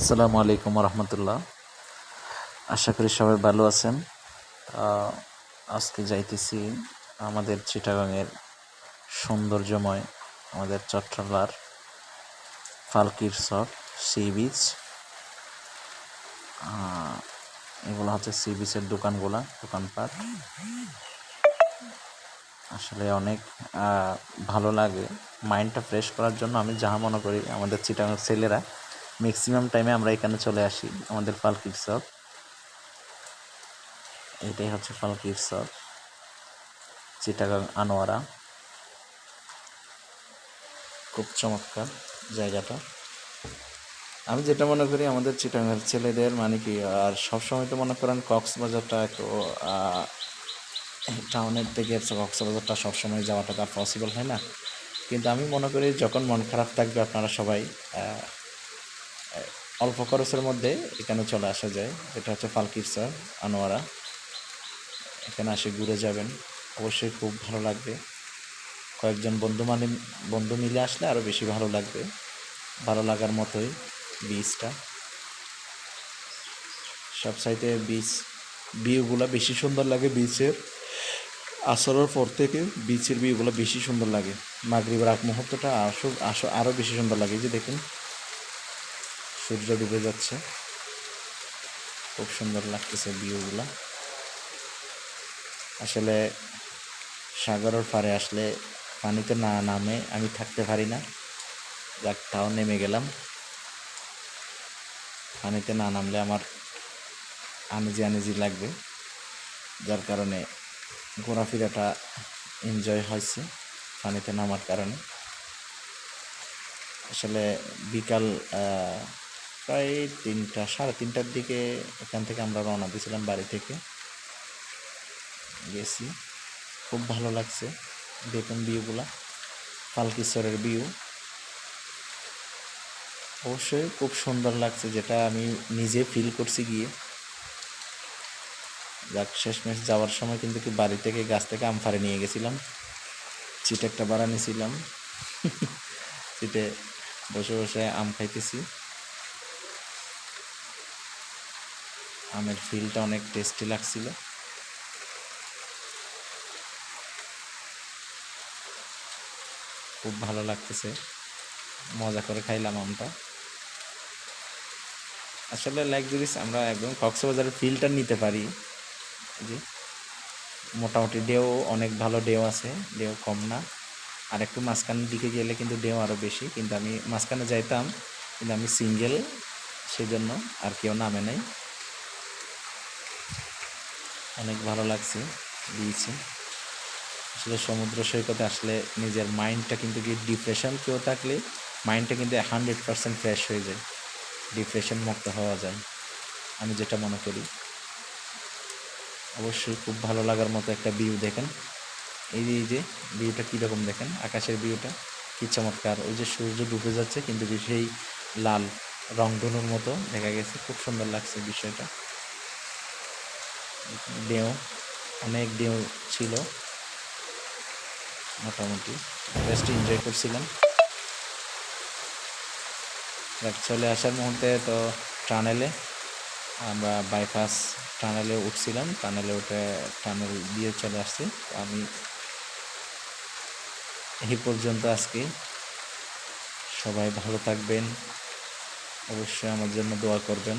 আসসালামু আলাইকুম রহমতুল্লাহ আশা করি সবাই ভালো আছেন। আজকে যাইতেছি আমাদের চিটাগাংয়ের সৌন্দর্যময় আমাদের চট্টলার ফালকির সর সি বিচ। এগুলো হচ্ছে সি বিচের দোকানগুলা, দোকানপাট। আসলে অনেক ভালো লাগে। মাইন্ডটা ফ্রেশ করার জন্য আমি যাহা মনে করি, আমাদের চিটাগাং ছেলেরা ম্যাক্সিমাম টাইমে আমরা এখানে চলে আসি, আমাদের ফালকির সব এটাই হচ্ছে ফালকির সব চিটাগাং, আনোয়ারা। খুব চমৎকার জায়গাটা। আমি যেটা মনে করি, আমাদের চিটাগাংয়ের ছেলেদের মানে কি, আর সবসময় তো মনে করেন কক্সবাজারটা একটু টাউনের থেকে কক্সবাজারটা সবসময় যাওয়াটা তার পসিবল হয় না। কিন্তু আমি মনে করি, যখন মন খারাপ থাকবে আপনারা সবাই অল্প খরচের মধ্যে এখানে চলে আসা যায়। এটা হচ্ছে ফালকির স্যার, আনোয়ারা। এখানে আসে, ঘুরে যাবেন। অবশ্যই খুব ভালো লাগবে। কয়েকজন বন্ধু মানে বন্ধু মিলে আসলে আরও বেশি ভালো লাগবে। ভালো লাগার মতোই বীজটা। সব সাইডে বীজ ভিউগুলো বেশি সুন্দর লাগে বিচের আসরের পর থেকে। বিচের ভিউগুলো বেশি সুন্দর লাগে। মাগরিবের আগ মুহূর্তটা আসো আসো আরও বেশি সুন্দর লাগে। যে দেখুন সূর্য ডুবে যাচ্ছে। খুব সুন্দর লাগতেছে ভিউগুলো আসলে সাগরের পাড়ে আসলে পানিতে না নামে আমি থাকতে পারি না। যাক, তাও নেমে গেলাম। পানিতে না নামলে আমার আনিজি আনিজি লাগবে। যার কারণে ঘোরাফেরাটা এনজয় হয়েছে পানিতে নামার কারণে। আসলে বিকাল প্রায় তিনটা, সাড়ে তিনটার দিকে এখান থেকে আমরা রওনা দিয়েছিলাম বাড়ি থেকে। গেছি। খুব ভালো লাগছে দেখুন ভিউগুলা পালকিশ্বরের ভিউ। অবশ্যই খুব সুন্দর লাগছে, যেটা আমি নিজে ফিল করছি গিয়ে। যাক, শেষমেশ যাওয়ার সময় কিন্তু কি বাড়ি থেকে গাছ থেকে আম ফাড়ে নিয়ে গেছিলাম। চিটে একটা বাড়া নিয়েছিলাম। চিটে বসে বসে আম খাইতেছি। আমের ফিলটা অনেক টেস্টি লাগছিল। খুব ভালো লাগতেছে। মজা করে খাইলাম আমটা। আসলে লাইকজুরিস আমরা একদম কক্সবাজারের ফিলটা নিতে পারি। জি। মোটামুটি ডেও অনেক ভালো ডেও আছে ডেও কম না। আর একটু মাঝখানের দিকে গেলে কিন্তু ডেও আরও বেশি। কিন্তু আমি মাঝখানে যাইতাম, কিন্তু আমি সিঙ্গেল সেজন্য আর কেউ নামে নাই। অনেক ভালো লাগছে, দিয়েছি। আসলে সমুদ্র সৈকতে আসলে নিজের মাইন্ডটা কিন্তু কি ডিপ্রেশন কেউ থাকলে মাইন্ডটা কিন্তু হান্ড্রেড পারসেন্ট ফ্রেশ হয়ে যায় ডিপ্রেশন মুক্ত হওয়া যায়, আমি যেটা মনে করি। অবশ্যই খুব ভালো লাগার মতো একটা ভিউ দেখেন। এই যে এই যে ভিউটা কীরকম দেখেন? আকাশের ভিউটা কী চমৎকার। ওই যে সূর্য ডুবে যাচ্ছে, কিন্তু সেই লাল রংধনুর মতো দেখা গেছে। খুব সুন্দর লাগছে বিষয়টা। ডেউ অনেক ডেউ ছিল, মোটামুটি। বেস্ট এনজয় করছিলাম। চলে আসার মুহূর্তে তো টানেলে আমরা বাইপাস টানেলে উঠছিলাম। টানেলে উঠে টানেল দিয়ে চলে আসছি। আমি এই পর্যন্ত আজকে। সবাই ভালো থাকবেন। অবশ্যই আমার জন্য দোয়া করবেন।